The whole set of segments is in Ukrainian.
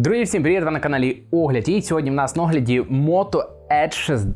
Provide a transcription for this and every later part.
Друзі, всім привіт! Ви на каналі Огляд. І сьогодні в нас на огляді Moto Edge 6.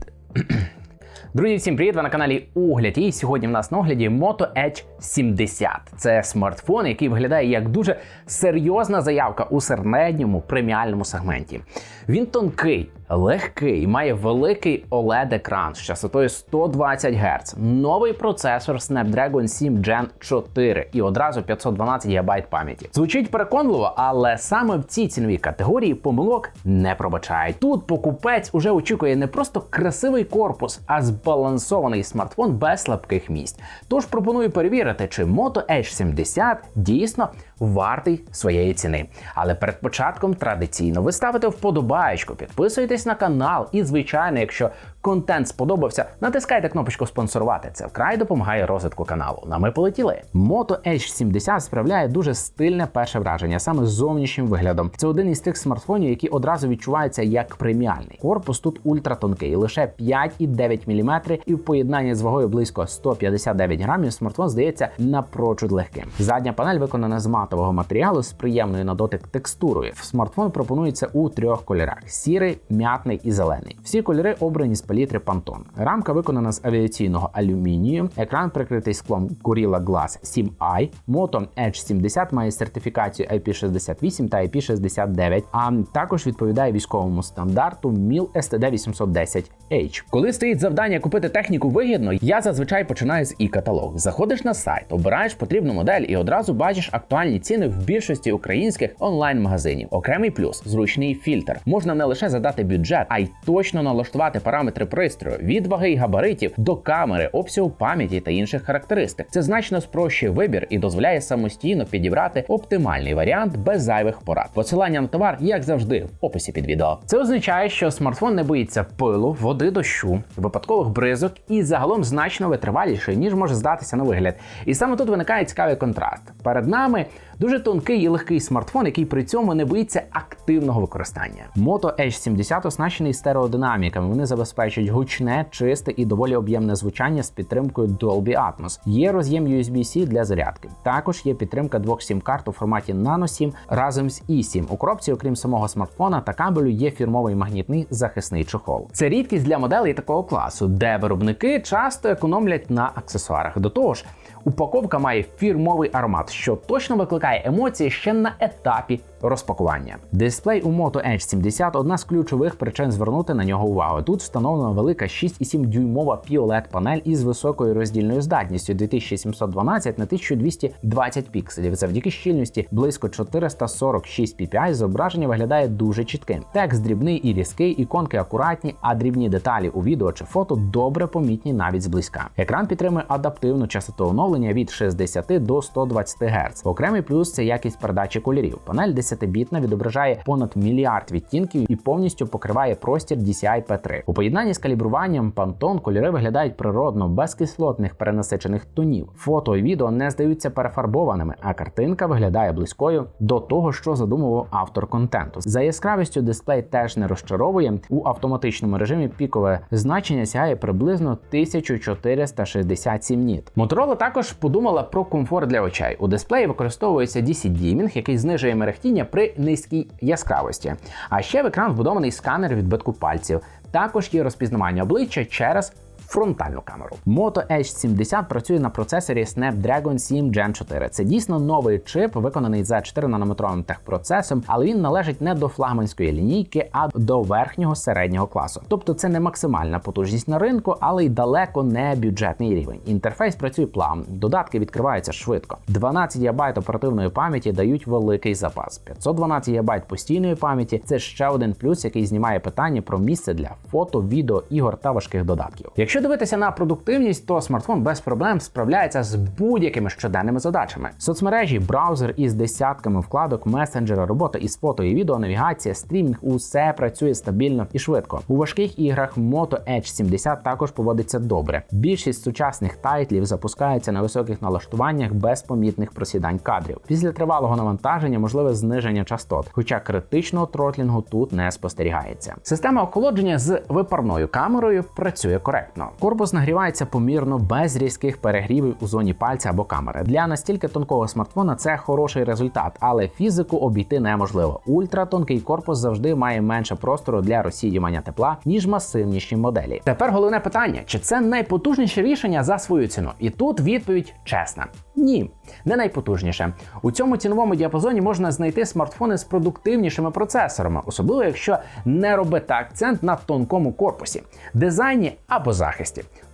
Друзі, всім привіт! Ви на каналі Огляд. І сьогодні в нас на огляді Moto Edge 70. Це смартфон, який виглядає як дуже серйозна заявка у середньому преміальному сегменті. Він тонкий, легкий, має великий oled екран з частотою 120 Гц, новий процесор Snapdragon 7 Gen 4 і одразу 512 ГБ пам'яті. Звучить переконливо, але саме в цій ціновій категорії помилок не пробачають. Тут покупець уже очікує не просто красивий корпус, а збалансований смартфон без слабких місць. Тож пропоную перевірити, чи Moto Edge 70 дійсно вартий своєї ціни. Але перед початком традиційно ви ставите вподобаєчку, підписуєтесь на канал і, звичайно, якщо контент сподобався, натискайте кнопочку спонсорувати. Це вкрай допомагає розвитку каналу. На ми полетіли. Moto Edge 70 справляє дуже стильне перше враження, саме з зовнішнім виглядом. Це один із тих смартфонів, які одразу відчуваються як преміальний. Корпус тут ультратонкий, лише 5,9 мм, і в поєднанні з вагою близько 159 грамів смартфон здається напрочуд легким. Задня панель виконана з матового матеріалу з приємною на дотик текстурою. Смартфон пропонується у трьох кольорах: сірий, м'ятний і зелений. Всі кольори обрані з палітри Pantone. Рамка виконана з авіаційного алюмінію. Екран прикритий склом Gorilla Glass 7i. Moto Edge 70 має сертифікацію IP68 та IP69, а також відповідає військовому стандарту MIL STD 810H. Коли стоїть завдання купити техніку вигідно, я зазвичай починаю з і-каталог. Заходиш на сайт, обираєш потрібну модель і одразу бачиш актуальні ціни в більшості українських онлайн-магазинів. Окремий плюс зручний фільтр. Можна не лише задати бюджет, а й точно налаштувати параметри пристрою від ваги і габаритів до камери, обсягу пам'яті та інших характеристик. Це значно спрощує вибір і дозволяє самостійно підібрати оптимальний варіант без зайвих порад. Посилання на товар, як завжди, в описі під відео. Це означає, що смартфон не боїться пилу, води, дощу, випадкових бризок і загалом значно витриваліший, ніж може здатися на вигляд. І саме тут виникає цікавий контраст. Перед нами дуже тонкий і легкий смартфон, який при цьому не боїться активного використання. Moto Edge 70 оснащений стереодинаміками. Вони забезпечують гучне, чисте і доволі об'ємне звучання з підтримкою Dolby Atmos. Є роз'єм USB-C для зарядки. Також є підтримка двох сім-карт у форматі Nano SIM разом з eSIM. У коробці, окрім самого смартфона та кабелю, є фірмовий магнітний захисний чохол. Це рідкість для моделей такого класу, де виробники часто економлять на аксесуарах. До того ж, упаковка має фірмовий аромат, що точно викликає емоції ще на етапі розпакування. Дисплей у Moto Edge 70 одна з ключових причин звернути на нього увагу. Тут встановлена велика 6,7 дюймова POLED панель із високою роздільною здатністю 2712 на 1220 пікселів. Завдяки щільності близько 446 ppi зображення виглядає дуже чітким. Текст дрібний і різкий, іконки акуратні, а дрібні деталі у відео чи фото добре помітні навіть зблизька. Екран підтримує адаптивну частоту оновлення від 60 до 120 Гц. Окремий плюс це якість передачі кольорів. Панель 10-бітна відображає понад мільярд відтінків і повністю покриває простір DCI P3. У поєднанні з калібруванням Pantone кольори виглядають природно, без кислотних перенасичених тонів. Фото і відео не здаються перефарбованими, а картинка виглядає близькою до того, що задумував автор контенту. За яскравістю дисплей теж не розчаровує. У автоматичному режимі пікове значення сягає приблизно 1467 ніт. Motorola також подумала про комфорт для очей. У дисплеї використовується DC Dimming, який знижує мерехтіння при низькій яскравості. А ще в екран вбудований сканер відбитку пальців. Також є розпізнавання обличчя через фронтальну камеру. Moto Edge 70 працює на процесорі Snapdragon 7 Gen 4. Це дійсно новий чип, виконаний за 4 нанометровим техпроцесом, але він належить не до флагманської лінійки, а до верхнього середнього класу. Тобто це не максимальна потужність на ринку, але й далеко не бюджетний рівень. Інтерфейс працює плавно, додатки відкриваються швидко. 12 ГБ оперативної пам'яті дають великий запас. 512 ГБ постійної пам'яті це ще один плюс, який знімає питання про місце для фото, відео, ігор та важких додатків. Якщо дивитися на продуктивність, то смартфон без проблем справляється з будь-якими щоденними задачами. Соцмережі, браузер із десятками вкладок, месенджери, робота із фото і відео, навігація, стрімінг усе працює стабільно і швидко. У важких іграх Moto Edge 70 також поводиться добре. Більшість сучасних тайтлів запускаються на високих налаштуваннях без помітних просідань кадрів. Після тривалого навантаження можливе зниження частот, хоча критичного тротлінгу тут не спостерігається. Система охолодження з випарною камерою працює коректно. Корпус нагрівається помірно без різких перегрівів у зоні пальця або камери. Для настільки тонкого смартфона це хороший результат, але фізику обійти неможливо. Ультратонкий корпус завжди має менше простору для розсіювання тепла, ніж масивніші моделі. Тепер головне питання: чи це найпотужніше рішення за свою ціну? І тут відповідь чесна: ні, не найпотужніше. У цьому ціновому діапазоні можна знайти смартфони з продуктивнішими процесорами, особливо якщо не робити акцент на тонкому корпусі, дизайні або захисті.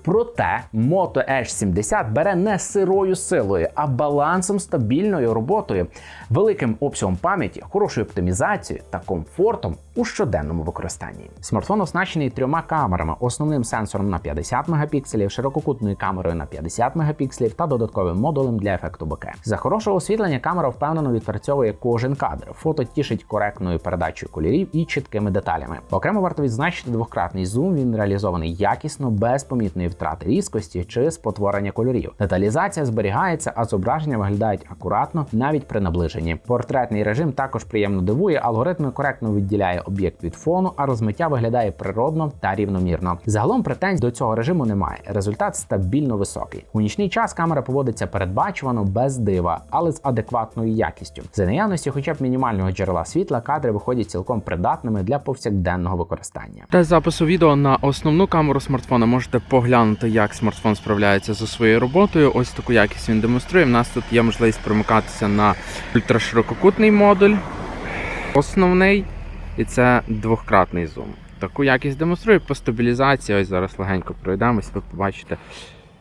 Проте Moto Edge 70 бере не сирою силою, а балансом стабільною роботою, великим обсягом пам'яті, хорошою оптимізацією та комфортом у щоденному використанні. Смартфон оснащений трьома камерами: основним сенсором на 50 мегапікселів, ширококутною камерою на 50 мегапікселів та додатковим модулем для ефекту боке. За хорошого освітлення камера впевнено відпрацьовує кожен кадр. Фото тішить коректною передачею кольорів і чіткими деталями. Окремо варто відзначити двократний зум. Він реалізований якісно, без помітної втрати різкості чи спотворення кольорів. Деталізація зберігається, а зображення виглядають акуратно навіть при наближенні. Портретний режим також приємно дивує, алгоритми коректно відділяє об'єкт від фону, а розмиття виглядає природно та рівномірно. Загалом претензій до цього режиму немає. Результат стабільно високий. У нічний час камера поводиться передбачувано без дива, але з адекватною якістю. За наявності, хоча б мінімального джерела світла, кадри виходять цілком придатними для повсякденного використання. Для запису відео на основну камеру смартфона можете поглянути, як смартфон справляється зі своєю роботою. Ось таку якість він демонструє. У нас тут є можливість примикатися на ультраширококутний модуль, основний, і це двократний зум. Таку якість демонструє по стабілізації. Ось зараз легенько пройдемось, ви побачите,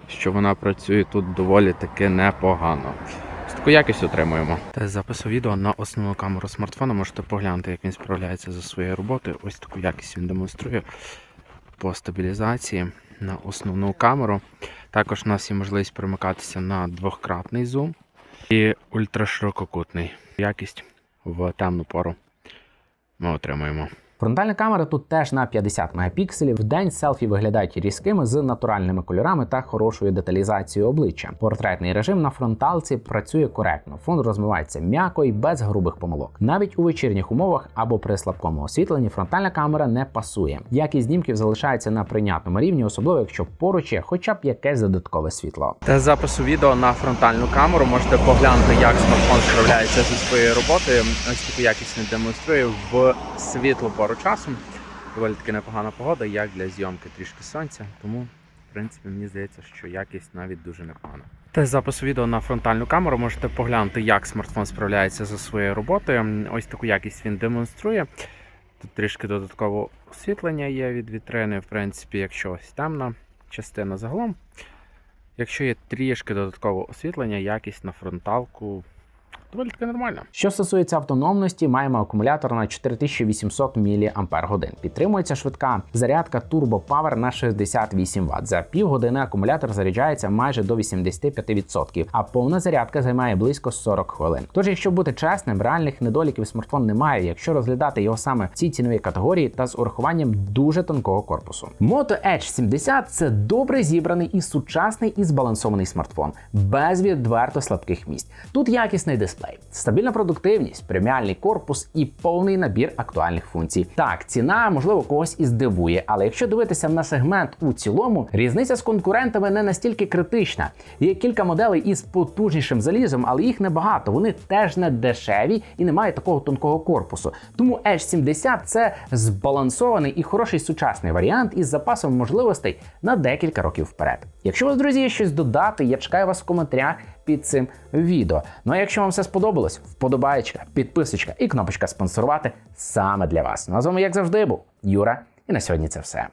що вона працює тут доволі таки непогано. Ось таку якість отримуємо. Та запису відео на основну камеру смартфона можете поглянути, як він справляється зі своєю роботою. Ось таку якість він демонструє по стабілізації на основну камеру. Також у нас є можливість перемикатися на двократний зум і ультраширококутний. Якість в темну пору ми отримуємо. Фронтальна камера тут теж на 50 мегапікселів. В день селфі виглядають різкими з натуральними кольорами та хорошою деталізацією обличчя. Портретний режим на фронталці працює коректно. Фон розмивається м'яко і без грубих помилок. Навіть у вечірніх умовах або при слабкому освітленні фронтальна камера не пасує. Якість знімків залишається на прийнятному рівні, особливо якщо поруч є хоча б якесь додаткове світло. Та запису відео на фронтальну камеру можете поглянути, як смартфон справляється зі своєю роботою. Ось таку якість він демонструє в світлу пору часу. Доволі таки непогана погода, як для зйомки трішки сонця. Тому, в принципі, мені здається, що якість навіть дуже непогана. З запису відео на фронтальну камеру можете поглянути, як смартфон справляється зі своєю роботою. Ось таку якість він демонструє. Тут трішки додаткового освітлення є від вітрини, в принципі, якщо ось темна частина загалом. Якщо є трішки додаткового освітлення, якість на фронталку доволі таки нормальна. Що стосується автономності, маємо акумулятор на 4800 мАч. Підтримується швидка зарядка Turbo Power на 68 Вт. За півгодини акумулятор заряджається майже до 85%, а повна зарядка займає близько 40 хвилин. Тож, якщо бути чесним, реальних недоліків смартфон немає, якщо розглядати його саме в цій ціновій категорії та з урахуванням дуже тонкого корпусу. Moto Edge 70 це добре зібраний і сучасний і збалансований смартфон, без відверто слабких місць. Тут якісний дисплей, стабільна продуктивність, преміальний корпус і повний набір актуальних функцій. Так, ціна можливо когось і здивує, але якщо дивитися на сегмент у цілому, різниця з конкурентами не настільки критична. Є кілька моделей із потужнішим залізом, але їх небагато. Вони теж не дешеві і не мають такого тонкого корпусу. Тому Edge 70 це збалансований і хороший сучасний варіант із запасом можливостей на декілька років вперед. Якщо у вас, друзі, є щось додати, я чекаю вас в коментарях під цим відео. Ну а якщо вам все сподобалось, вподобаєчка, підписочка і кнопочка спонсорувати саме для вас. Ну а з вами, як завжди, був Юра, і на сьогодні це все.